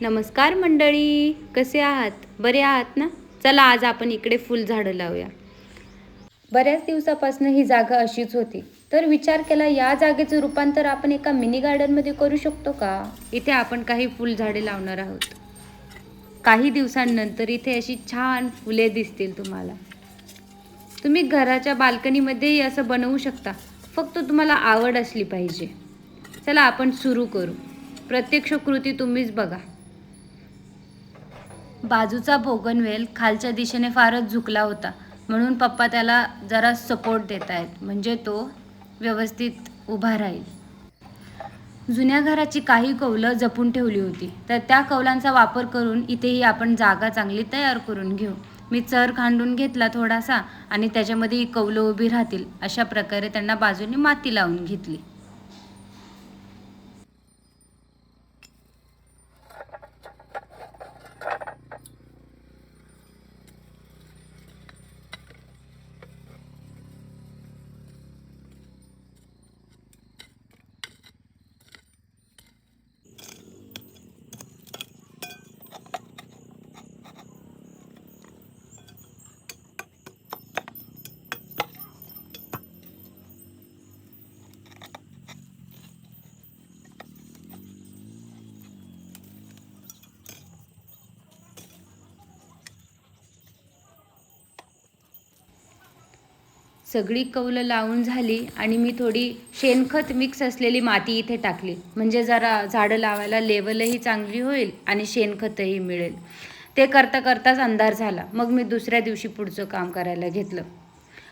नमस्कार मंडळी कसे आहात? बरे आहात ना? चला आज आपण इकडे फुलझाडं लावूया. बऱ्याच दिवसापासून ही जागा अशीच होती. तर विचार केला या जागेचं रूपांतर आपण एका मिनी गार्डनमध्ये करू शकतो का? इथे आपण काही फुलझाडे लावणार आहोत. काही दिवसांनंतर इथे अशी छान फुले दिसतील तुम्हाला. तुम्ही घराच्या बाल्कनीमध्येही असं बनवू शकता. फक्त तुम्हाला आवड असली पाहिजे. चला आपण सुरू करू. प्रत्यक्ष कृती तुम्हीच बघा. बाजूचा बोगनवेल खालच्या दिशेने फारच झुकला होता. म्हणून पप्पा त्याला जरा सपोर्ट देत आहेत म्हणजे तो व्यवस्थित उभा राहील. जुन्या घराची काही कौलं जपून ठेवली होती. तर त्या कौलांचा वापर करून इथेही आपण जागा चांगली तयार करून घेऊ. मी चर खांडून घेतला थोडासा आणि त्याच्यामध्ये ही कौलं उभी राहतील अशा प्रकारे त्यांना बाजूने माती लावून घेतली. सगळी कौलं लावून झाली आणि मी थोडी शेणखत मिक्स असलेली माती इथे टाकली. म्हणजे जरा झाडं लावायला लेवलही चांगली होईल आणि शेणखतही मिळेल. ते करता करताच अंधार झाला. मग मी दुसऱ्या दिवशी पुढचं काम करायला घेतलं.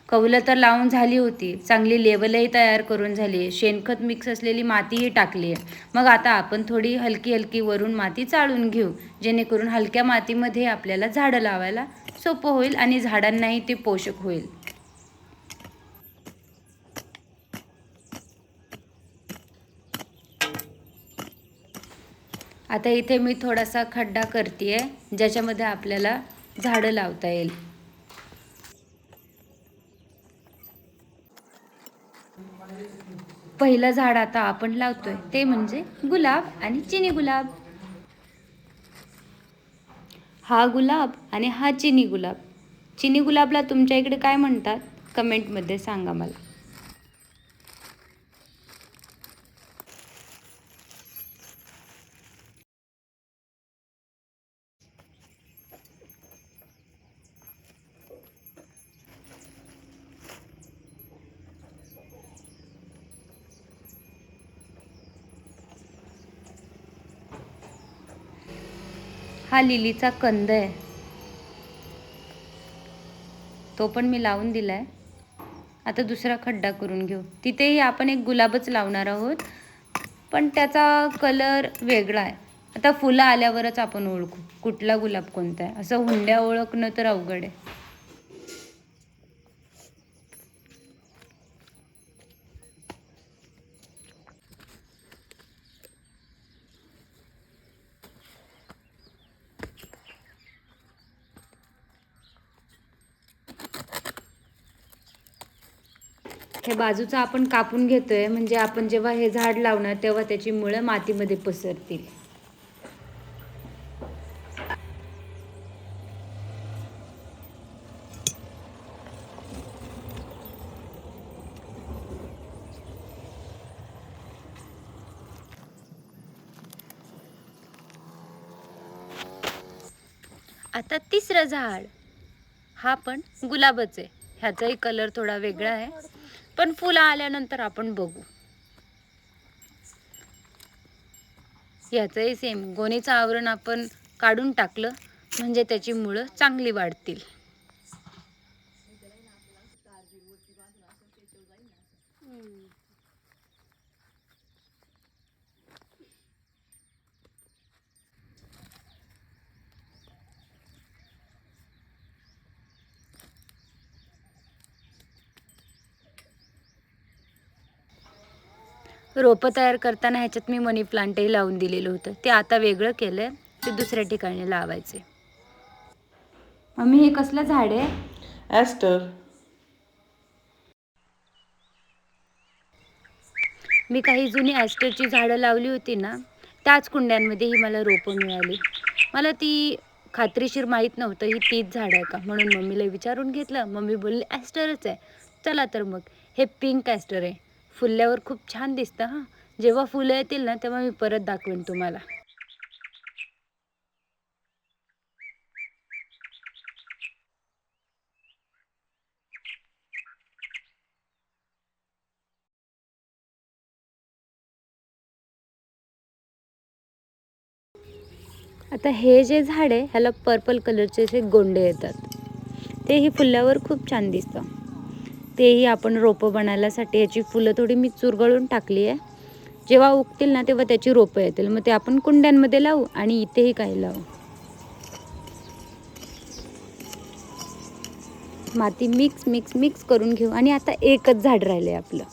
कौलं तर लावून झाली होती. चांगली लेवलही तयार करून झाली. आहे शेणखत मिक्स असलेली मातीही टाकली आहे. मग आता आपण थोडी हलकी हलकी वरून माती चाळून घेऊ. जेणेकरून हलक्या मातीमध्ये आपल्याला झाडं लावायला सोपं होईल आणि झाडांनाही ते पोषक होईल. आता इथे मी थोडासा खड्डा करते ज्याच्यामध्ये आपल्याला झाडं लावता येईल. पहिलं झाड आता आपण लावतोय ते म्हणजे गुलाब आणि चिनी गुलाब. हा गुलाब आणि हा चिनी गुलाब. चिनी गुलाबला तुमच्या इकडे काय म्हणतात? कमेंटमध्ये सांगा मला. हा लिलीचा कंद आहे. तो पण मी लावून दिला आहे आता दुसरा खड्डा करून घेऊ. तिथेही आपण एक गुलाबच लावणार आहोत. पण त्याचा कलर वेगळा आहे. आता फुलं आल्यावरच आपण ओळखू. कुठला गुलाब कोणता आहे? असं हुंड्या ओळखणं तर अवघड आहे. ह्या बाजूचा आपण कापून घेतोय म्हणजे आपण जेव्हा हे झाड लावणार तेव्हा त्याची मुळं मातीमध्ये पसरतील. आता तिसरं झाड हा पण गुलाबच आहे. ह्याचाही कलर थोडा वेगळा आहे. पण फुलं आल्यानंतर आपण बघू. ह्याचंही सेम गोणीचं आवरण आपण काढून टाकलं म्हणजे त्याची मुळं चांगली वाढतील. रोपं तयार करताना ह्याच्यात मी मनी प्लांटही लावून दिलेलं होतं. ते आता वेगळं केलं आहे ते दुसऱ्या ठिकाणी लावायचे मम्मी हे कसलं झाड आहे? ॲस्टर मी काही जुनी ॲस्टरची झाडं लावली होती ना त्याच कुंड्यांमध्ये ही मला रोपं मिळाली. मला ती खात्रीशीर माहीत नव्हतं ही तीच झाड आहे का? म्हणून मम्मीला विचारून घेतलं. मम्मी बोलली ॲस्टरच आहे. चला तर मग हे पिंक ॲस्टर आहे. फुलल्यावर खूप छान दिसतं हां. जेव्हा फुलं येतील ना तेव्हा मी परत दाखवेन तुम्हाला. आता हे जे झाड आहे ह्याला पर्पल कलरचे असे गोंडे येतात. तेही फुलल्यावर खूप छान दिसतं. तेही आपण रोपं बनायलासाठी याची फुलं थोडी मी चुरगळून टाकली आहे. जेव्हा उगतील ना तेव्हा त्याची रोपं येतील. मग ते आपण कुंड्यांमध्ये लावू आणि इथेही काही लावू. माती मिक्स मिक्स मिक्स करून घेऊ. आणि आता एकच झाड राहिले आपलं.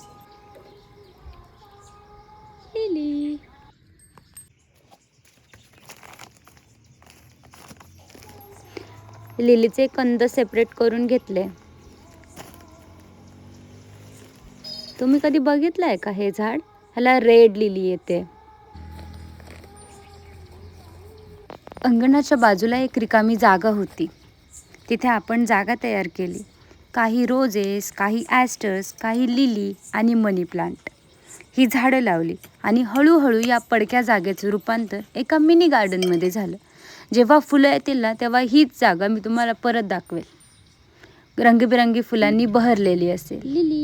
लिलीचे कंद सेपरेट करून घेतले. तुम्ही कधी बघितलं आहे का हे झाड? ह्याला रेड लिली येते. अंगणाच्या बाजूला एक रिकामी जागा होती. तिथे आपण जागा तयार केली. काही रोजेस काही ॲस्टर्स काही लिली आणि मनी प्लांट ही झाडं लावली आणि हळूहळू या पडक्या जागेचं रूपांतर एका मिनी गार्डनमध्ये झालं. जेव्हा फुलं येतील ना तेव्हा हीच जागा मी तुम्हाला परत दाखवेल. रंगीबेरंगी फुलांनी बहरलेली असेल. Lily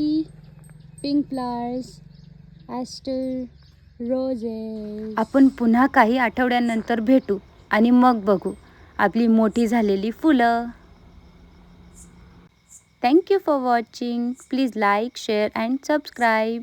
pink flowers aster roses. आपण पुन्हा काही आठवड्यानंतर भेटू आणि मग बघू. आपली मोठी झालेली फुलं. Thank you for watching please like share and subscribe